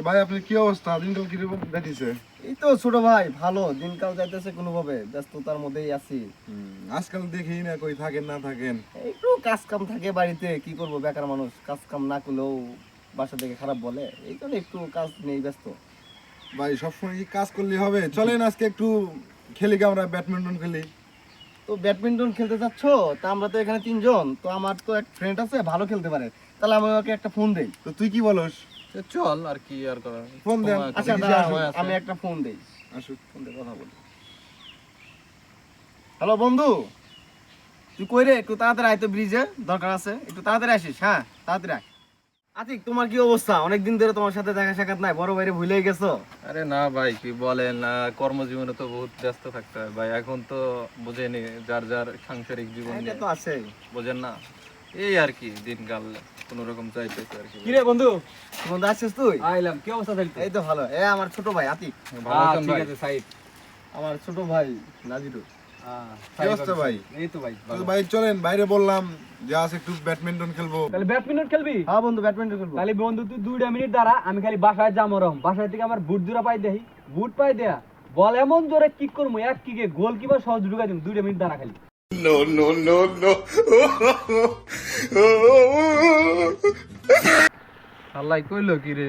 ভাই আপনার কি অবস্থা? দিনকাল কীরকম কাটিছে এই তো ছোট ভাই ভালো। দিনকাল যাইতেছে কোনোভাবে। ব্যস্ততার মধ্যেই আছি। আজকাল দেখি না কই থাকেন না থাকেন। একটু কাজ কাম থাকে বাড়িতে কি করব বেকার মানুষ? কাজ কাম না করলেও বাসা থেকে খারাপ বলে। এই জন্য একটু কাজ নেই ব্যস্ত। ভাই সবসময় কি কাজ করলে হবে? চলেন আজকে একটু খেলি আমরা ব্যাডমিন্টন খেলি। তো ব্যাডমিন্টন খেলতে চাচ্ছ তা আমরা তো এখানে তিনজন। তো আমার তো এক ফ্রেন্ড আছে ভালো খেলতে পারে। তাহলে আমি ওকে একটা ফোন দেই। তো তুই কি বলস? চল আর কি আর করার। ফোন দেন। আচ্ছা। আমি একটা ফোন দেই। আসুক ফোন দিয়ে কথা বলি। হ্যালো বন্ধু। তুই কই রে? একটু তাড়াতাড়ি আয় তো ব্রিজে দরকার আছে। একটু তাড়াতাড়ি আসিস হ্যাঁ? তাড়াতাড়ি আয়। আতিক তোমার কি অবস্থা? অনেকদিন ধরে তোমার সাথে দেখা সাক্ষাৎ নাই। বড় বাইরে ভুলেই গেছো। আরে না ভাই কি বলেন? না কর্মজীবনে তো বহুত ব্যস্ত থাকতে হয় ভাই। এখন তো বুঝেনি যার যার সাংসারিক জীবন এটা তো আছে বোঝেন না? এই আর কি দিনকাল কোন রকম চাইতেছে আর কি। কিরে বন্ধু? বন্ধু আসছিস তুই? আইলাম কি অবস্থা চলছে? এই তো ভালো। এ আমার ছোট ভাই আতিক ভালো ঠিক আছে সাইড আমার ছোট ভাই নাজিরুল কি অবস্থা ভাই? এই তো ভাই চলেন বাইরে বললাম যে আজ একটু ব্যাডমিন্টন খেলব। তাহলে ব্যাডমিন্টন খেলবি? হ্যাঁ বন্ধু ব্যাডমিন্টন খেলব। তাহলে বন্ধু তুই দুইটা মিনিট দাঁড়া আমি খালি বাসায় যাব রম। বাসায় থেকে আমার বুট জোড়া পাই দেই বুট পাই দেয়া। বল এমন জোরে কিক করব এক কিকে গোল কিপার সহজ ঢুকাই দিম। দুইটা মিনিট দাঁড়া খালি। আল্লাহ কইলো কি রে?